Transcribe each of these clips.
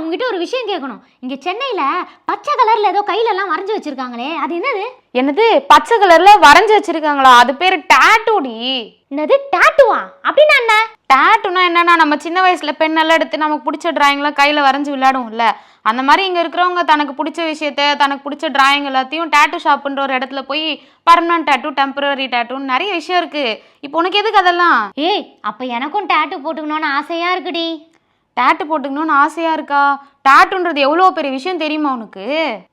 ஒரு விஷயம் கேட்கணும். இங்க சென்னையில பச்சை கலர்ல ஏதோ கையில எல்லாம் வரைஞ்சு வச்சிருக்காங்களே அது என்னது? என்னது? பச்சை கலர்ல வரைஞ்சு வச்சிருக்காங்களா? அது பேரு டேட்டூடி. என்னது? டாட்டுவா? அப்படின்னா என்ன? டேட்டுனா என்னன்னா நம்ம சின்ன வயசுல பெண்ணெல்லாம் எடுத்து நமக்கு பிடிச்ச டிராயிங்லாம் கையில வரைஞ்சு விளையாடுவோம்ல. அந்த மாதிரி இங்க இருக்கிறவங்க தனக்கு பிடிச்ச விஷயத்த தனக்கு பிடிச்ச டிராயிங் எல்லாத்தையும் டேட்டு ஷாப்புன்ற ஒரு இடத்துல போய் பர்மனன்ட் டேட்டு டெம்பரரி டேட்டுன்னு நிறைய விஷயம் இருக்கு. இப்போ உனக்கு எதுக்கு அதெல்லாம்? ஏய் அப்ப எனக்கும் டாட்டு போட்டுக்கணும்னு ஆசையா இருக்குடி. டேட்டு போட்டுக்கணும்னு ஆசையா இருக்கா? டேட்டுன்றது எவ்வளோ பெரிய விஷயம் தெரியுமா உனக்கு?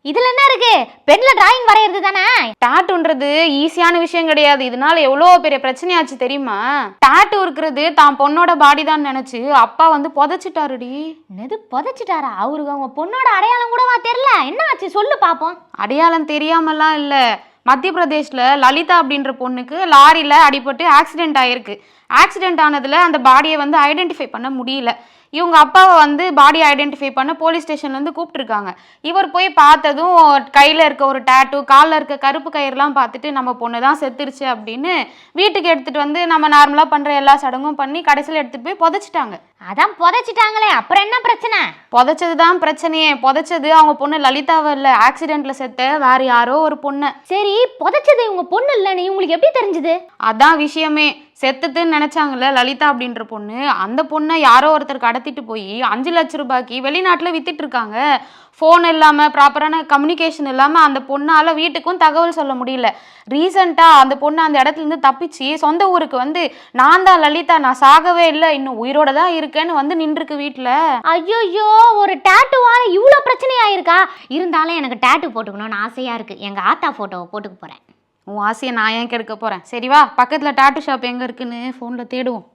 இதுல என்ன இருக்கு? பென்ல டிராயிங் வரையறது தானே? டாட்டுன்றது ஈஸியான விஷயம் கிடையாது. இதனால எவ்வளோ பெரிய பிரச்சனையாச்சு தெரியுமா? டாட்டு இருக்கிறது தான் பொண்ணோட பாடி தான் நினைச்சு அப்பா வந்து புதைச்சிட்டாருடி. என்னது புதைச்சிட்டாரா? அவருக்கு அவங்க பொண்ணோட அடையாளம் கூடவா தெரியல? என்ன ஆச்சு? சொல்லு பாப்போம். அடையாளம் தெரியாமலாம் இல்லை. மத்திய பிரதேஷில் லலிதா அப்படின்ற பொண்ணுக்கு லாரியில் அடிபட்டு ஆக்சிடென்ட் ஆகிருக்கு ஆக்சிடென்ட் ஆனதில் அந்த பாடியை வந்து ஐடென்டிஃபை பண்ண முடியல. இவங்க அப்பாவை வந்து பாடி ஐடென்டிஃபை பண்ண போலீஸ் ஸ்டேஷன்லேருந்து கூப்பிட்டுருக்காங்க. இவர் போய் பார்த்ததும் கையில் இருக்க ஒரு டேட்டு காலில் இருக்க கருப்பு கயிறுலாம் பார்த்துட்டு நம்ம பொண்ணு தான் செத்துருச்சு அப்படின்னு வீட்டுக்கு எடுத்துகிட்டு வந்து நம்ம நார்மலாக பண்ணுற எல்லா சடங்கும் பண்ணி கடைசியில் எடுத்துகிட்டு போய் புதைச்சிட்டாங்க. அதான் புதைச்சிட்டாங்களே அப்புறம் என்ன பிரச்சனை? புதைச்சது தான் பிரச்சனையே. புதைச்சது அவங்க பொண்ணு லலிதாவை இல்லை ஆக்சிடெண்ட்டில் செத்த வேற யாரோ ஒரு பொண்ணு. சரி புதைச்சது உங்க பொண்ணு இல்லைன்னு உங்களுக்கு எப்படி தெரிஞ்சது? அதான் விஷயமே. செத்துட்டுன்னு நினைச்சாங்கல்ல லலிதா அப்படின்ற பொண்ணு. அந்த பொண்ணை யாரோ ஒருத்தர் கடத்திட்டு போய் அஞ்சு லட்ச ரூபாய்க்கு வெளிநாட்டில் வித்துட்டு இருக்காங்க. ஃபோன் இல்லாமல் ப்ராப்பரான கம்யூனிகேஷன் இல்லாமல் அந்த பொண்ணால் வீட்டுக்கும் தகவல் சொல்ல முடியல. ரீசண்டாக அந்த பொண்ணு அந்த இடத்துலேருந்து தப்பிச்சு சொந்த ஊருக்கு வந்து நான் தான் லலிதா நான் சாகவே இல்லை. இன்னும் உயிரோட தான் இருக்கேன்னு வந்து நின்றுருக்கு வீட்டில் ஐயோ ஒரு டாட்டுவால இவ்வளோ பிரச்சனை ஆயிருக்கா இருந்தாலும் எனக்கு டேட்டு போட்டுக்கணும்னு ஆசையாக இருக்குது எங்கள் ஆத்தா ஃபோட்டோவை போட்டுக்க போகிறேன் உன் ஆசையை நான் ஏன் கெடுக்க போகிறேன் சரி வா பக்கத்தில் டாட்டு ஷாப் எங்கே இருக்குன்னு ஃபோனில் தேடுவோம்.